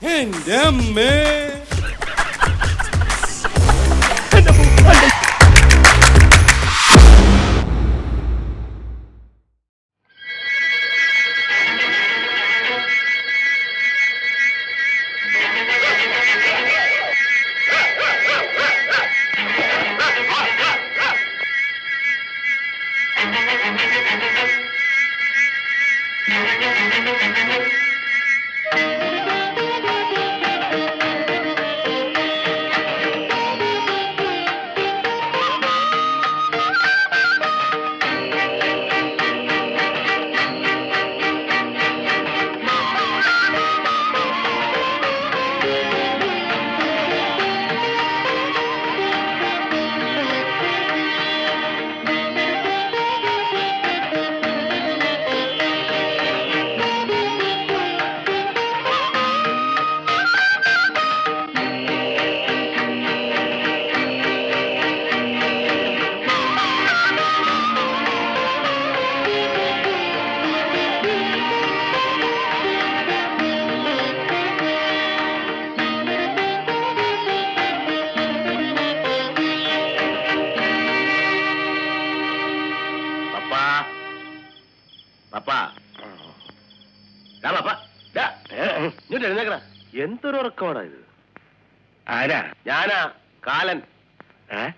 എന്റെ അമ്മേ പപ്പാ പപ്പാ ദാ പപ്പാ ഡാ ഇങ്ങോട്ട് എഴുന്നേക്കടാ. എന്തൊരു ഉറക്കമാടാ ഇത്? ആരാ? ഞാനാ കാലൻ. ഏ?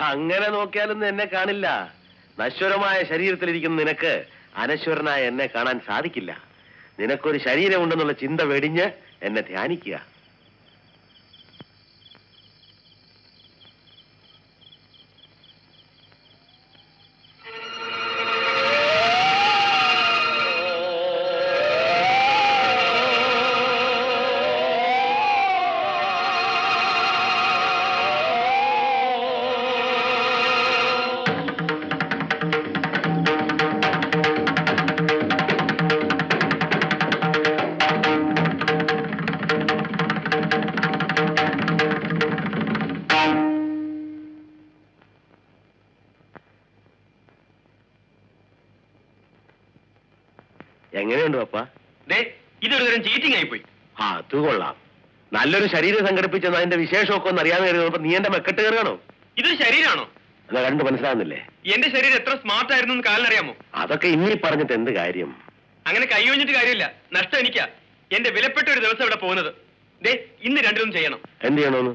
അങ്ങനെ നോക്കിയാലൊന്നും എന്നെ കാണില്ല. നശ്വരമായ ശരീരത്തിലിരിക്കുന്ന നിനക്ക് അനശ്വരനായ എന്നെ കാണാൻ സാധിക്കില്ല. നിനക്കൊരു ശരീരമുണ്ടെന്നുള്ള ചിന്ത വെടിഞ്ഞ് എന്നെ ധ്യാനിക്കുക. തരം ആയിപ്പോയി ആ അത് കൊള്ളാം. നല്ലൊരു ശരീരം സംഘടിപ്പിച്ചെന്ന് അതിന്റെ വിശേഷമൊക്കെ ഒന്ന് അറിയാൻ കരുതുന്നപ്പോ നീ എന്റെ മെക്കെട്ട് കയറുകയാണോ? ഇതൊരു ശരീരമാണോ എന്നാ കണ്ടു മനസ്സിലാവുന്നില്ലേ? എന്റെ ശരീരം എത്ര സ്മാർട്ട് ആയിരുന്നു എന്ന് കാലിനറിയാമോ? അതൊക്കെ ഇനി പറഞ്ഞിട്ട് എന്ത് കാര്യം? അങ്ങനെ കൈയൊഞ്ഞിട്ട് കാര്യമില്ല. നഷ്ടം എനിക്കാ. എന്റെ വിലപ്പെട്ട ഒരു ദിവസം ഇവിടെ പോകുന്നത്. ദേ ഇന്ന് രണ്ടിലും ചെയ്യണം. എന്ത് ചെയ്യണോന്ന്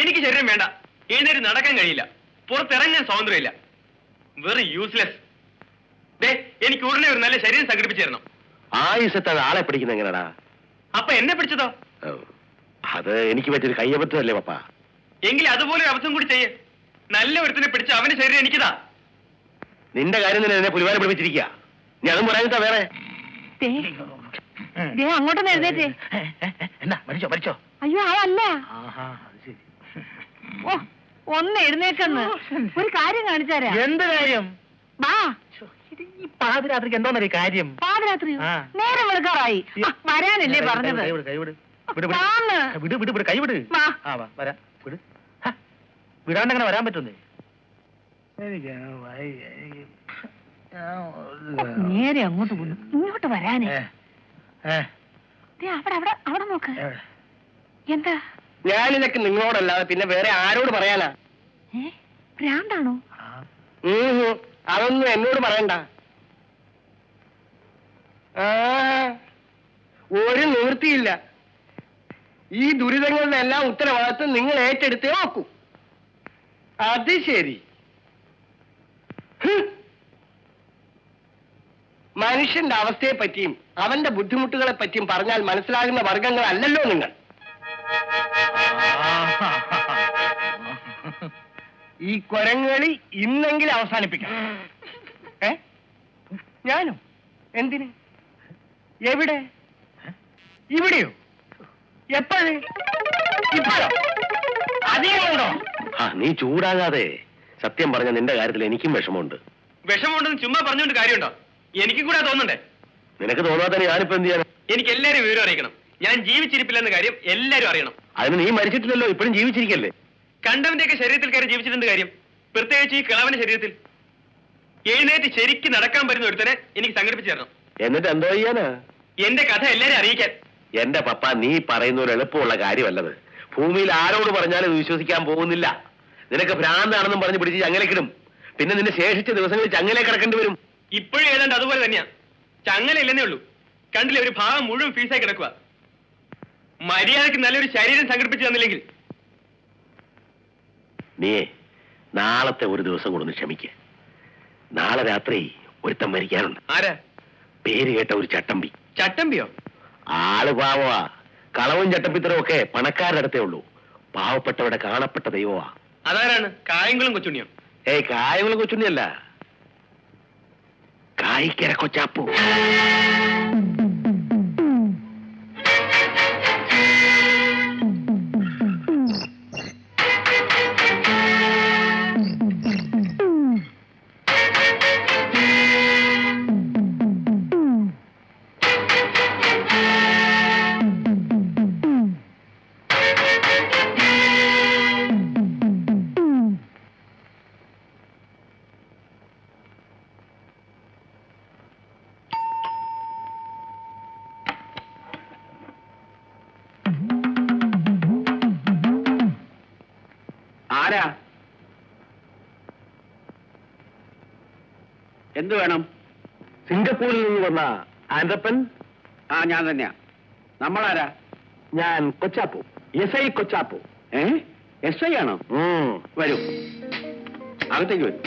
എനിക്ക് ശരീരം വേണ്ട. എഴുന്നേറ്റ് നടക്കാൻ കഴിയില്ല. പുറത്തിറങ്ങാൻ സ്വാതന്ത്ര്യമില്ല. വെറും യൂസ്ലെസ് ദേ എനിക്ക് ഉടനെ ഒരു നല്ല ശരീരം സംഘടിപ്പിച്ചു തരണം. ആയുസത്തെ ആളെ പിടിക്കുന്ന എങ്ങനെടാ? അപ്പൊ എന്നെ പിടിച്ചതോ? അത് എനിക്ക് പറ്റിയൊരു കയ്യബദ്ധമല്ലേ പപ്പ. എങ്കിൽ അതുപോലെ അവസരം കൂടി ചെയ്യേ. നല്ല ഒരുത്തിനെ പിടിച്ച് അവന്റെ ശരീരം എനിക്കതാ. നിന്റെ കാര്യം തന്നെ എന്നെ പുലിവാല പിടിപ്പിച്ചിരിക്കുക നീ അതും പറയാനിട്ടാ വേറെ. അങ്ങോട്ടൊന്ന് എഴുന്നേറ്റേ. എന്നാ മരിച്ചോ മരിച്ചോ? അയ്യോ അയല്ല ആഹാ അത് ഓ ഒന്ന് എഴുന്നേക്കെന്ന് ഒരു കാര്യം കാണിച്ചാരാ എന്ത് കാര്യം? വാ. ഇത് ഈ പാതിരാത്രിക്ക് എന്തോന്നൊരു കാര്യം? പാതിരാത്രി? ആ. നേരം വെളുക്കാറായി. ആ, വരാനല്ലേ കൈ- പറഞ്ഞത്. കൈവിട് കൈവിട് വിട്. വിട് വാന്ന്. വിട് വിട് വിട് കൈവിട് വാ. ആ വാ വരാം. വിട്. ഹ, വിടാണ്ട് അങ്ങനെ വരാൻ പറ്റുന്നേ? എനിക്ക് വയ്യ, എനിക്ക് ഞാൻ ഒരു- നേരെ അങ്ങോട്ട് പോകുന്നു ഇങ്ങോട്ട് വരാനേ. ഏ, ഏ, ദേ, അവിടെ അവിടെ അവിടെ നോക്ക്? എന്താ? ഞാനിതൊക്കെ നിങ്ങളോടല്ലാതെ പിന്നെ വേറെ ആരോട് പറയാനാ? ഏ ഭ്രാന്താണോ? ആ, അതൊന്നും എന്നോട് പറയണ്ട. ഒരു നിവൃത്തിയില്ല. ഈ ദുരിതങ്ങളുടെ എല്ലാം ഉത്തരവാദിത്വം നിങ്ങൾ ഏറ്റെടുത്തേ നോക്കൂ. അത് ശരി. മനുഷ്യന്റെ അവസ്ഥയെ പറ്റിയും അവന്റെ ബുദ്ധിമുട്ടുകളെ പറ്റിയും പറഞ്ഞാൽ മനസ്സിലാകുന്ന വർഗങ്ങളല്ലല്ലോ നിങ്ങൾ. ഈ കൊരങ്ങളി ഇന്നെങ്കിലും അവസാനിപ്പിക്കണം ഏ? ഞാനോ? എന്തിന്? എവിടെ? ഇവിടെയോ? എപ്പോഴേ? ഇപ്പോഴോ? അധികമുണ്ടോ? ആ നീ ചൂടാകാതെ സത്യം പറഞ്ഞ നിന്റെ കാര്യത്തിൽ എനിക്കും വിഷമമുണ്ട്. വിഷമമുണ്ടെന്ന് ചുമ്മാ പറഞ്ഞുകൊണ്ട് കാര്യമുണ്ടോ? എനിക്കും കൂടെ തോന്നണ്ടേ നിനക്ക് തോന്നാതെ ഞാനിപ്പോ എന്ത് ചെയ്യാൻ എനിക്ക് എല്ലാരും വിവരം അറിയിക്കണം. ഞാൻ ജീവിച്ചിരിപ്പില്ലെന്ന കാര്യം എല്ലാരും അറിയണം. അതിന് നീ മരിച്ചിട്ടില്ലല്ലോ ഇപ്പോഴും ജീവിച്ചിരിക്കല്ലേ? കണ്ടവന്റെയൊക്കെ ശരീരത്തിൽ കയറി ജീവിച്ചിട്ടുണ്ട് കാര്യം? പ്രത്യേകിച്ച് ഈ കിളവന്റെ ശരീരത്തിൽ. എഴുന്നേറ്റ് ശരിക്ക് നടക്കാൻ പറ്റുന്ന ഒരുത്തനെ എനിക്ക് സംഘടിപ്പിച്ചു തരണം എന്നിട്ട് എന്തോ ചെയ്യാനാ? എന്റെ കഥ എല്ലാരും അറിയിക്കാൻ. എന്റെ പപ്പ നീ പറയുന്ന ഒരു എളുപ്പമുള്ള കാര്യമല്ലത്. ഭൂമിയിൽ ആരോട് പറഞ്ഞാലും വിശ്വസിക്കാൻ പോകുന്നില്ല. നിനക്ക് ഭ്രാന്താണെന്നും പറഞ്ഞ് പിടിച്ച് ചങ്ങലക്കിടും പിന്നെ നിന്റെ ശേഷിച്ച ദിവസങ്ങളിൽ ചങ്ങലെ കിടക്കേണ്ടി വരും. ഇപ്പോഴും ഏതാണ്ട് അതുപോലെ തന്നെയാ. ചങ്ങല ഇല്ലെന്നേ ഉള്ളൂ. കണ്ടില്ലേ ഒരു ഭാഗം മുഴുവൻ ഫീസായി കിടക്കുക മര്യാദയ്ക്ക് നല്ലൊരു ശരീരം സംഘടിപ്പിച്ചു തന്നില്ലെങ്കിൽ നീയേ നാളത്തെ ഒരു ദിവസം കൊണ്ടൊന്ന് ക്ഷമിക്ക. നാളെ രാത്രി ഒരുത്തം മരിക്കാനുണ്ട്. ആരാ? പേര് കേട്ട ഒരു ചട്ടമ്പി. ചട്ടമ്പിയോ? ആൾ പാവമാ. കളവും ചട്ടമ്പിത്തരവും ഒക്കെ പണക്കാരുടെ അടുത്തേ ഉള്ളൂ. പാവപ്പെട്ടവരുടെ കാണപ്പെട്ട ദൈവമാ. അതാരാണ്? കായംകുളം കൊച്ചുണ്ണിയോ? ഏയ് കായംകുളം കൊച്ചുണ്ണിയല്ല. കായിക്കര കൊച്ചാപ്പു. എന്ത് വേണം? സിംഗപ്പൂരിൽ നിന്ന് വന്ന ആൻഡപ്പൻ? ആ ഞാൻ തന്നെയാ. നമ്മളാരാ? ഞാൻ കൊച്ചാപ്പു. S I Kochappu. ഏ? എസ് ഐ ആണോ. വരൂ. അകത്തേക്ക് വരൂ.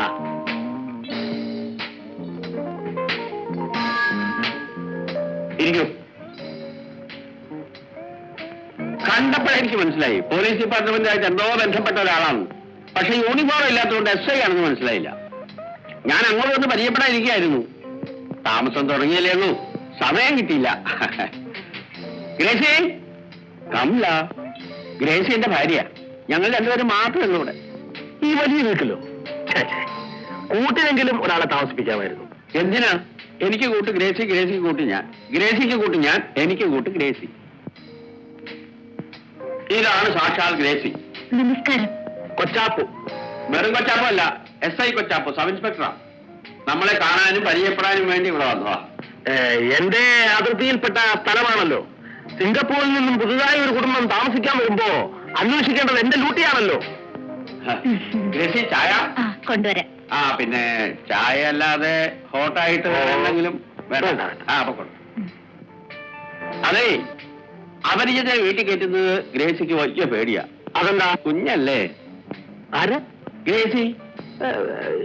ആ. ഇരിക്കൂ. കണ്ടപ്പോഴെനിക്ക് മനസ്സിലായി. പോലീസ് ഡിപ്പാർട്ട്മെന്റായിട്ട് എന്തോ ബന്ധപ്പെട്ട ഒരാളാണ്. പക്ഷെ യൂണിഫോം ഇല്ലാത്തതുകൊണ്ട് എസ് ഐ ആണെന്ന് മനസ്സിലായില്ല. ഞാൻ അങ്ങോട്ട് വന്ന് പരിചയപ്പെടാതിരിക്കുകയായിരുന്നു താമസം തുടങ്ങിയല്ലേ ഉള്ളൂ. സമയം കിട്ടിയില്ല. ഗ്രേസി കമല ഗ്രേസി എന്റെ ഭാര്യ. ഞങ്ങൾ രണ്ടുപേരും മാത്രമേ ഉള്ളൂ ഇവിടെ. ഈ വലിയ വീട്ടിലോ. കൂട്ടിനെങ്കിലും ഒരാളെ താമസിപ്പിക്കാമായിരുന്നു. എന്തിനാ? എനിക്ക് കൂട്ട് ഗ്രേസി ഗ്രേസിക്ക് കൂട്ട് ഞാൻ. ഗ്രേസിക്ക് കൂട്ട് ഞാൻ എനിക്ക് കൂട്ട് ഗ്രേസി. ഇതാണ് സാക്ഷാൽ ഗ്രേസി. നമസ്കാരം. കൊച്ചാപ്പു. വെറും കൊച്ചാപ്പു അല്ല എസ് ഐ കൊച്ചാപ്പു സബ് ഇൻസ്പെക്ടറാ. നമ്മളെ കാണാനും പരിചയപ്പെടാനും വേണ്ടി ഇവിടെ വന്നതാ. എന്റെ അതിർത്തിയിൽപ്പെട്ട സ്ഥലമാണല്ലോ. സിംഗപ്പൂരിൽ നിന്നും പുതുതായി ഒരു കുടുംബം താമസിക്കാൻ വരുമ്പോ അന്വേഷിക്കേണ്ടത് എന്റെ ലൂട്ടിയാണല്ലോ ഗ്രേസി ചായ? ആ കൊണ്ടുവരാം. ആ പിന്നെ ചായ അല്ലാതെ ഹോട്ടായിട്ട് എന്തെങ്കിലും വേണ്ട. ആ അപ്പൊ അതെ അപരിചിതരെ വീട്ടിൽ കയറ്റുന്നത് ഗ്രേസിക്ക് വലിയ പേടിയാ. അതെന്താ? കുഞ്ഞല്ലേ. ആര്? ഗ്രേസി ഏ,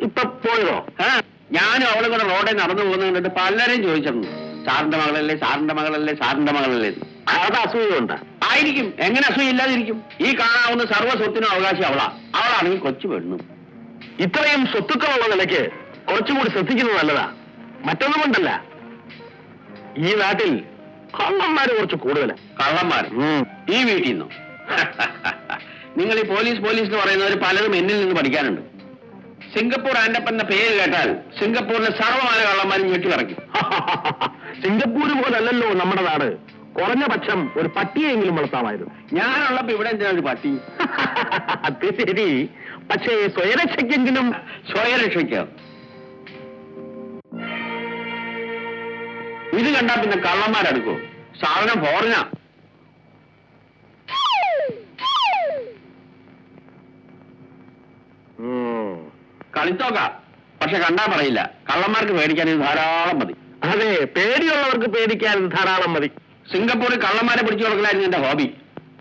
ഇപ്പൊ പോയതോ? ആ. ഞാനും അവളും കൂടെ റോഡിൽ നടന്നു പോകുന്നത് കണ്ടിട്ട് പലരും ചോദിച്ചിരുന്നു സാറിന്റെ മകളല്ലേ സാറിന്റെ മകളല്ലേ സാറിന്റെ മകളല്ലേ. അത് അസൂയുണ്ട് ആയിരിക്കും. എങ്ങനെ അസൂയില്ലാതിരിക്കും ഈ കാണാവുന്ന സർവ സ്വത്തിനും അവകാശം അവളാ. അവളാണെങ്കിൽ കൊച്ചു പെണ്ണും. ഇത്രയും സ്വത്തുക്കളുള്ള നിലയ്ക്ക് കുറച്ചുകൂടി ശ്രദ്ധിക്കുന്നത് നല്ലതാ. മറ്റൊന്നും കൊണ്ടല്ല. ഈ നാട്ടിൽ കള്ളന്മാര് കുറച്ച് കൂടുതലാ. കള്ളന്മാർ. ഈ വീട്ടിൽ നിന്നോ? നിങ്ങൾ ഈ പോലീസ് പോലീസ് എന്ന് പറയുന്നവർ പലരും എന്നിൽ നിന്ന് പഠിക്കാനുണ്ട് സിംഗപ്പൂർ ആൻഡപ്പ് എന്ന പേര് കേട്ടാൽ സിംഗപ്പൂരിലെ സർവമാന കള്ളന്മാരും ഞെട്ടി പറയ്ക്കും സിംഗപ്പൂർ പോലല്ലല്ലോ നമ്മുടെ നാട്. കുറഞ്ഞ പക്ഷം ഒരു പട്ടിയെങ്കിലും വളർത്താമായിരുന്നു. ഞാനുള്ളപ്പോ ഇവിടെ എന്തിനാ ഒരു പട്ടി? അത് ശരി. പക്ഷേ സ്വയരക്ഷയ്ക്കെങ്കിലും സ്വയരക്ഷയ്ക്ക്? ഇത് കണ്ടാ പിന്നെ കള്ളന്മാരെടുക്കും. സാധനം ഫോറിനാ ഉം. കളിത്തോക്ക പക്ഷെ കണ്ടാ പറയില്ല. കള്ളന്മാർക്ക് പേടിക്കാൻ ഇത് ധാരാളം മതി. അതെ പേടിയുള്ളവർക്ക് പേടിക്കാൻ ഇത് ധാരാളം മതി. സിംഗപ്പൂരിൽ കള്ളന്മാരെ പിടിച്ചു കൊടുക്കലായിരുന്നു എന്റെ ഹോബി.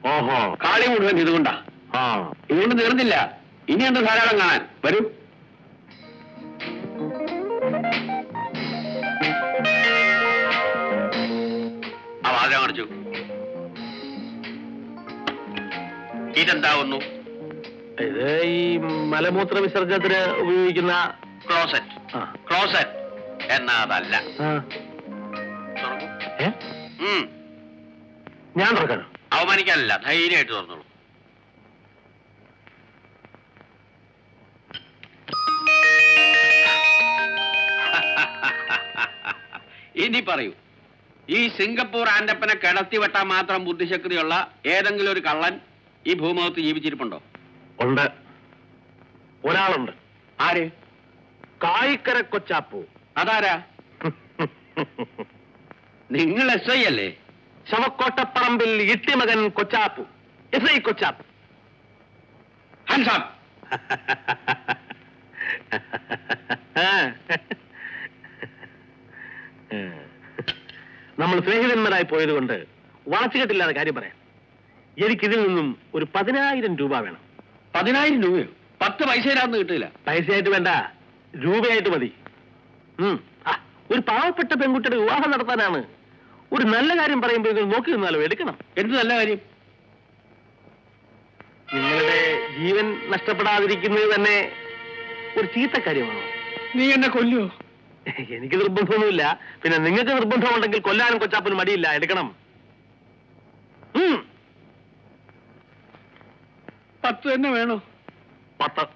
ഓഹോ. കാളി മുഴുവൻ ഇതുകൊണ്ടാ. ആ. ഇതുകൊണ്ട് തീർന്നില്ല. ഇനി എന്ത് ധാരാളം കാണാൻ? വരൂ. ആ വാതില കാണിച്ചു ഇതെന്താവുന്നു? ഇത് ഈ മലമൂത്ര വിസർജനത്തിന് ഉപയോഗിക്കുന്ന ക്ലോസറ്റ് ആ. ക്ലോസറ്റ് എന്നാ അതല്ല ആ. തുറക്കൂ. ഏ? ഉം. ഞാൻ തുറക്കാനോ അവമാനിക്കാനല്ല ധൈര്യമായിട്ട് തുറന്നോളൂ ഇനി പറയൂ ഈ സിംഗപ്പൂർ ആൻഡപ്പനെ കിടത്തി വെട്ടാൻ മാത്രം ബുദ്ധിശക്തിയുള്ള ഏതെങ്കിലും ഒരു കള്ളൻ ഈ ഭൂമുഖത്ത് ജീവിച്ചിരിപ്പുണ്ടോ ഉണ്ട്. ഒരാളുണ്ട്. ആര്? കായിക്കര കൊച്ചാപ്പു. അതാരാ? നിങ്ങൾ എസ് ഐ അല്ലേ? ശവക്കോട്ടപ്പറമ്പിൽ ഇട്ടിമകൻ Kochappu. S I Kochappu. Handsome നമ്മൾ സ്നേഹിതന്മാരായി പോയതുകൊണ്ട് വളച്ചുകെട്ടില്ലാതെ കാര്യം പറയാം. എനിക്കിതിൽ നിന്നും ഒരു പതിനായിരം രൂപ വേണം. പതിനായിരം രൂപയോ? പത്ത് പൈസ തരാമെന്ന് കിട്ടില്ല. പൈസയായിട്ട് വേണ്ട. രൂപയായിട്ട് മതി. ഒരു പാവപ്പെട്ട പെൺകുട്ടിയുടെ വിവാഹം നടത്താനാണ്. ഒരു നല്ല കാര്യം പറയുമ്പോൾ നോക്കി നിന്നാലോ? എടുക്കണം. എന്ത് നല്ല കാര്യം? നിങ്ങളുടെ ജീവൻ നഷ്ടപ്പെടാതിരിക്കുന്നത് തന്നെ ഒരു ചീത്ത കാര്യമാണ്? നീ എന്നെ കൊല്ലോ എനിക്ക് നിർബന്ധമൊന്നുമില്ല. പിന്നെ നിങ്ങൾക്ക് നിർബന്ധമുണ്ടെങ്കിൽ കൊല്ലാനും കൊച്ചാപ്പനും മടിയില്ല. എടുക്കണം ഉം. പത്ത് തന്നെ വേണോ? പത്ത്.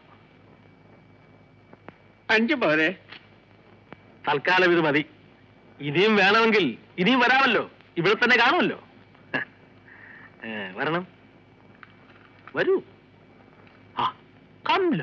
അഞ്ച് പോരെ തൽക്കാലം ഇത് മതി. ഇനിയും വേണമെങ്കിൽ ഇനിയും വരാമല്ലോ. ഇവിടെ തന്നെ കാണുമല്ലോ. വരണം. വരൂ. ആ കംല